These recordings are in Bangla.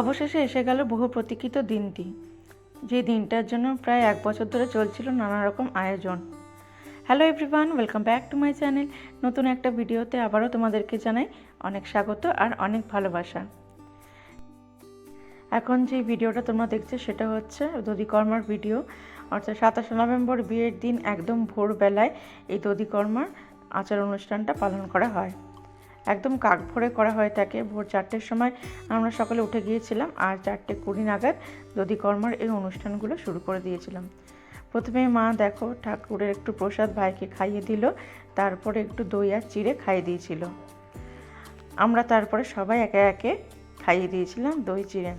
অবশেষে এসে গেল বহু প্রতীক্ষিত দিনটি, যে দিনটার জন্য প্রায় এক বছর ধরে চলছিল নানা রকম আয়োজন। Hello everyone welcome back to my channel নতুন একটা ভিডিওতে আবারও তোমাদেরকে জানাই অনেক স্বাগত আর অনেক ভালোবাসা। এখন যে ভিডিওটা তোমরা দেখছ সেটা হচ্ছে দধিকর্মার ভিডিও। অর্থাৎ সাতাশে নভেম্বর বিয়ের দিন একদম ভোরবেলায় এই দধিকর্মার আচার অনুষ্ঠানটা পালন করা হয়। একদম কাক ভরে করা হয়ে থাকে ভোর চারটের সময় আমরা সকালে উঠে গিয়েছিলাম, আর চারটে কুড়ি নাগাদ দধিকর্মার এই অনুষ্ঠানগুলো শুরু করে দিয়েছিলাম। প্রথমে মা দেখো ঠাকুরের একটু প্রসাদ ভাইকে খাইয়ে দিল, তারপরে একটু দই আর চিড়ে খাইয়ে দিয়েছিল। আমরা তারপরে সবাই একে একে খাইয়ে দিয়েছিলাম দই, চিড়ে।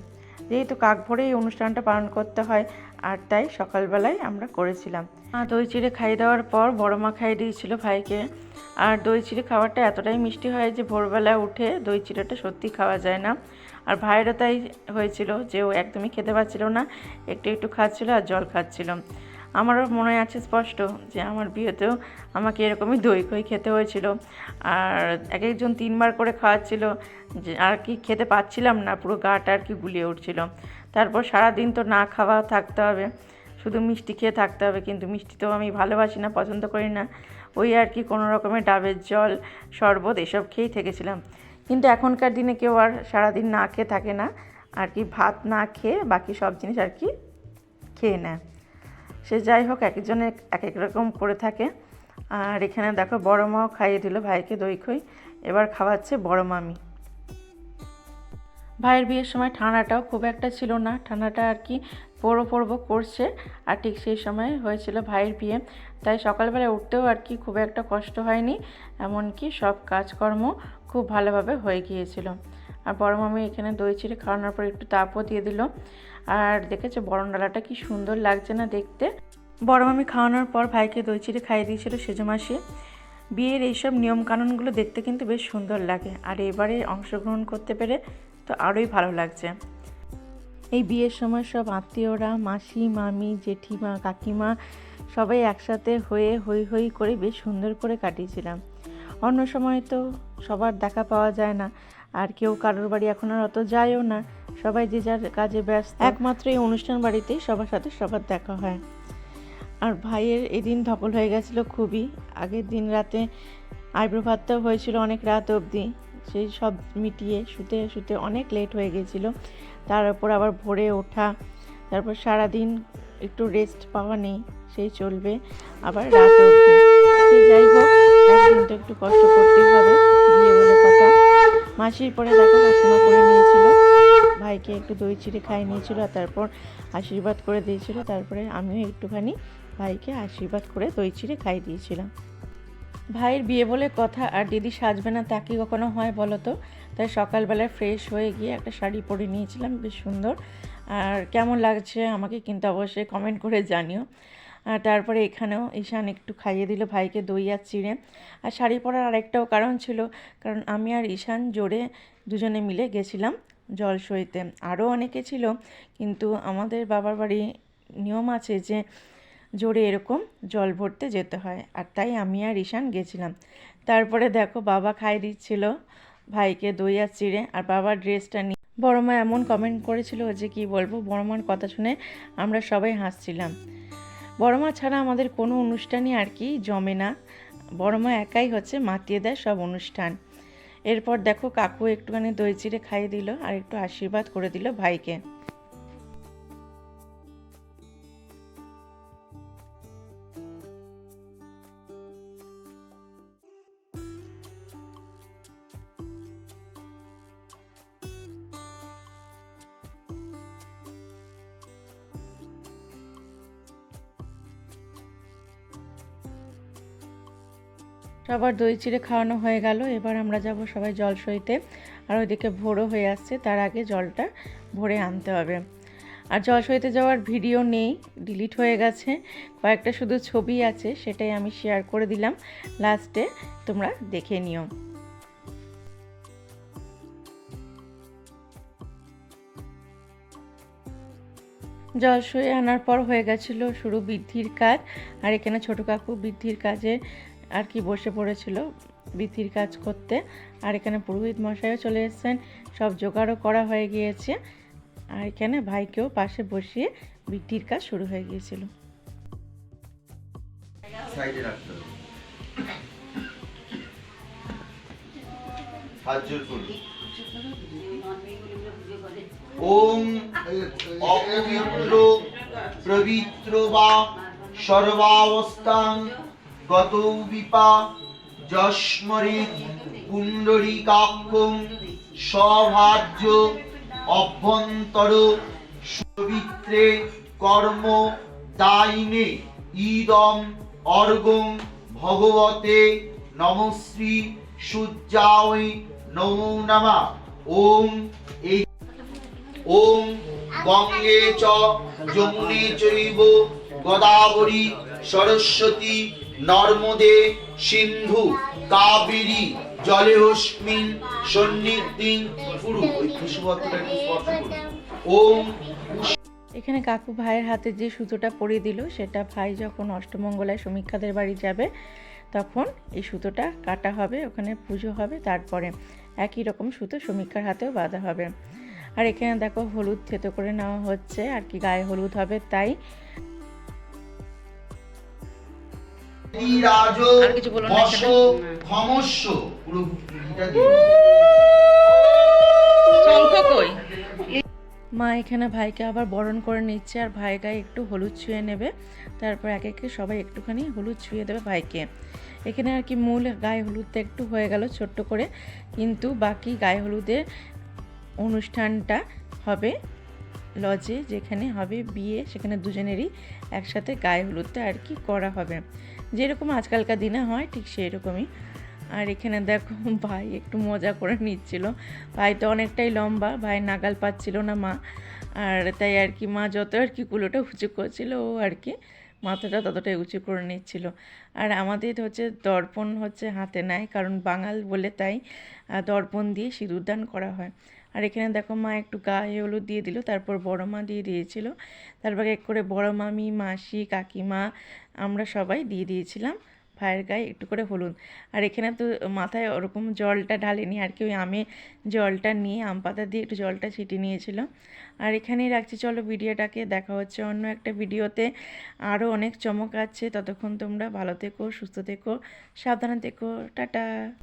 যেহেতু কাক ভোরেই অনুষ্ঠানটা পালন করতে হয়, আর তাই সকালবেলায় আমরা করেছিলাম। দই চিড়ে খাইয়ে দেওয়ার পর বড় মা খাইয়ে দিয়েছিল ভাইকে। আর দই চিড়ে খাওয়াটা এতটাই মিষ্টি হয় যে ভোরবেলা উঠে দই চিড়েটা সত্যি খাওয়া যায় না। আর ভাইয়েরও তাই হয়েছিল যে ও একদমই খেতে পারছিল না, একটু একটু খাচ্ছিল আর জল খাচ্ছিল। আমারও মনে আছে স্পষ্ট যে আমার বিয়েতেও আমাকে এরকমই দই খই খেতে হয়েছিল। আর এক একজন তিনবার করে খাওয়াচ্ছিল যে আর কি খেতে পাচ্ছিলাম না, পুরো গাটা আর কি গুলিয়ে উঠছিল। তারপর সারাদিন তো না খাওয়া থাকতে হবে, শুধু মিষ্টি খেয়ে থাকতে হবে, কিন্তু মিষ্টি তো আমি ভালোবাসি না, পছন্দ করি না। ওই আর কি কোনো রকমের ডাবের জল, শরবত এসব খেয়েই থেকেছিলাম। কিন্তু এখনকার দিনে কেউ আর সারাদিন না খেয়ে থাকে না, আর কি ভাত না খেয়ে বাকি সব জিনিস আর কি খেয়ে নেয়। সে যাই হোক এক একজনে এক এক রকম করে থাকে। আর এখানে দেখো, বড় মাও খাইয়ে দিল ভাইকে দই খই। এবার খাওয়াচ্ছে বড় মামি। ভাইয়ের বিয়ের সময় ঠান্ডাটাও খুব একটা ছিল না। ঠান্ডাটা আর কি পড়ো পড়ব করছে। আর ঠিক সেই সময় হয়েছিল ভাইয়ের বিয়ে। তাই সকালবেলা উঠতেও আর কি খুব একটা কষ্ট হয়নি। এমনকি সব কাজকর্ম খুব ভালোভাবে হয়ে গিয়েছিল। আর বড় মামি এখানে দই চিড়ে খাওয়ানোর পর একটু তাপও দিয়ে দিল। আর দেখেছে বরণ ডালাটা কি সুন্দর লাগছে না দেখতে? বড় মামি খাওয়ানোর পর ভাইকে দই চিড়ে খাইয়ে দিয়েছিল সেজো মাসি। বিয়ের এইসব নিয়মকানুনগুলো দেখতে কিন্তু বেশ সুন্দর লাগে। আর এবারে অংশগ্রহণ করতে পেরে তো আরোই ভালো লাগছে। এই বিয়ের সময় সব আত্মীয়রা, মাসি, মামি, জেঠিমা, কাকিমা সবাই একসাথে হয়ে হই হই করে বেশ সুন্দর করে কাটিয়েছিলাম। অন্য সময় তো সবার দেখা পাওয়া যায় না। আর কেউ কারোর বাড়ি এখন আর অত যায়ও না। সবাই যে যার কাজে ব্যস্ত। একমাত্র এই অনুষ্ঠান বাড়িতেই সবার সাথে সবার দেখা হয়। আর ভাইয়ের এদিন ধকল হয়ে গেছিল খুবই। আগের দিন রাতে আইব্রো ভাতটাও হয়েছিল অনেক রাত অবধি। সেই সব মিটিয়ে শুতে শুতে অনেক লেট হয়ে গেছিল। তার উপর আবার ভোরে ওঠা। তারপর সারাদিন একটু রেস্ট পাওয়া নেই, সেই চলবে। আবার রাত অবধি। যাই হোক, একদিন তো একটু কষ্ট করতেই হবে, বিয়ে বলে কথা। মাসির পরে দেখো কাকিমা করে নিয়েছিল। ভাইকে একটু দই চিড়ে খাইয়ে নিয়েছিল তারপর আশীর্বাদ করে দিয়েছিল। তারপরে আমিও একটুখানি ভাইকে আশীর্বাদ করে দই চিড়ে খাইয়ে দিয়েছিলাম। ভাইয়ের বিয়ে বলে কথা আর দিদি সাজবে না তা কি কখনো হয় বলো তো? তাই সকালবেলায় ফ্রেশ হয়ে গিয়ে একটা শাড়ি পরে নিয়েছিলাম, বেশ সুন্দর। আর কেমন লাগছে আমাকে কিন্তু অবশ্যই কমেন্ট করে জানিও। তারপরে এখানেও ঈশান একটু খাইয়ে দিল ভাইকে দই আর চিড়ে। আর শাড়ি পরার আরেকটাও কারণ ছিল, কারণ আমি আর ঈশান জোরে দুজনে মিলে গেছিলাম জল সইতে আরও অনেকে ছিল, কিন্তু আমাদের বাবার বাড়ি নিয়ম আছে যে জোরে এরকম জল ভরতে যেতে হয়, আর তাই আমি আর ঈশান গেছিলাম। তারপরে দেখো বাবা খাই দিচ্ছিল ভাইকে দই আর চিড়ে, আর বাবার ড্রেসটা নিয়ে বড়মা এমন কমেন্ট করেছিল যে কি বলব, বড়মার কথা শুনে আমরা সবাই হাসছিলাম। বড় মা ছাড়া আমাদের কোনো অনুষ্ঠানই আর কি জমে না। বড় মা একাই হচ্ছে মাতিয়ে দেয় সব অনুষ্ঠান। এরপর দেখো কাকু একটুখানি দই চিড়ে খাইয়ে দিল আর একটু আশীর্বাদ করে দিল ভাইকে। সবার দই চিড়ে খাওয়ানো হয়ে গেল। এবার আমরা যাব সবাই জল সইতে। আর ওইদিকে ভোরও হয়ে আসছে, তার আগে জলটা ভরে আনতে হবে। আর জল সইতে যাওয়ার ভিডিও নেই ডিলিট হয়ে গেছে। কয়েকটা শুধু ছবি আছে, সেটাই আমি শেয়ার করে দিলাম। লাস্টে তোমরা দেখে নিও। জল শুয়ে আনার পর হয়ে গেছিল শুরু বৃদ্ধির কাজ। আর এখানে ছোটো কাকু বৃদ্ধির কাজে আর কি বসে পড়েছিল বৃদ্ধির কাজ করতে। আর এখানে পুরোহিত মশাইও চলে এসেছেন। সব জোগাড়ও করা হয়ে গিয়েছে। আর এখানে ভাইকেও পাশে বসিয়ে বিটির কাজ শুরু হয়ে গিয়েছিল। ওম পবিত্র বা সর্বাবস্থান গত বিপা যস্মরে পুণ্ডরীকাক্ষম সভাজ্য অভ্যন্তর পবিত্রে কর্ম দায়িনে ইদম অর্গম ভগবতে নমশ্রী সূর্যায় নমো নমা। ওম এই ওম গঙ্গে চ যমুনে চৈব গোদাবরী সরস্বতী নর্মদে সিন্ধু, কাবেরী, জলেহস্মিন সন্নিধিং পুরু। ওই খুশবুটা একটু ওম এখানে কাকু ভাইয়ের হাতে যে সুতোটা পরিয়ে দিল, সেটা ভাই যখন অষ্টমঙ্গলায় সমীক্ষাদের বাড়ি যাবে, তখন এই সুতোটা কাটা হবে, ওখানে পুজো হবে, তারপরে একই রকম সুতো সমীক্ষার হাতেও বাঁধা হবে। আর এখানে দেখো হলুদ থেতো করে নেওয়া হচ্ছে, আর কি গায়ে হলুদ হবে তাই রাজ বস? পুরো মা এখানে ভাইকে আবার বরণ করে নিচ্ছে আর ভাই গায়ে একটু হলুদ ছুঁয়ে নেবে। তারপর এক একে সবাই একটুখানি হলুদ ছুঁয়ে দেবে ভাইকে। এখানে আর কি মূল গায়ে হলুদটা একটু হয়ে গেল ছোট্ট করে কিন্তু বাকি গায়ে হলুদের অনুষ্ঠানটা হবে লজে যেখানে হবে বিয়ে সেখানে দুজনেরই একসাথে গায়ে হলুদটা আর কি করা হবে। যেরকম আজকালকার দিনে হয়, ঠিক সেই রকমই আর এখানে দেখো, ভাই একটু মজা করে নিচ্ছিল। ভাই তো অনেকটাই লম্বা ভাই নাগাল পাচ্ছিল না মা। আর তাই আর কি, মা যত আর কি কুলোটা উঁচু করছিল, ও আর কি মাথাটা ততটাই উঁচু করে নিচ্ছিল। আর আমাদের হচ্ছে দর্পণ হচ্ছে হাতে নেয়, কারণ বাঙাল বলে তাই দর্পণ দিয়ে সিঁদুরদান করা হয়। আর এখানে দেখো মা একটু গায়ে হলুদ দিয়ে দিল, তারপর বড় মা দিয়ে দিয়েছিল। তারপর এক করে বড় মামি, মাসি, কাকিমা আমরা সবাই দিয়ে দিয়েছিলাম ভাইয়ের গায়ে একটু করে হলুদ। আর এখানে তো মাথায় ওরকম জলটা ঢালেনি, আর কি ওই আমে জলটা নিয়ে, আম পাতা দিয়ে একটু জলটা ছিটিয়ে নিয়েছিল। আর এখানেই রাখছি, চলো ভিডিওটাকে, দেখা হচ্ছে অন্য একটা ভিডিওতে। আরও অনেক চমক আছে, ততক্ষণ তোমরা ভালো থেকো, সুস্থ থেকো, সাবধানে থেকো, টাটা।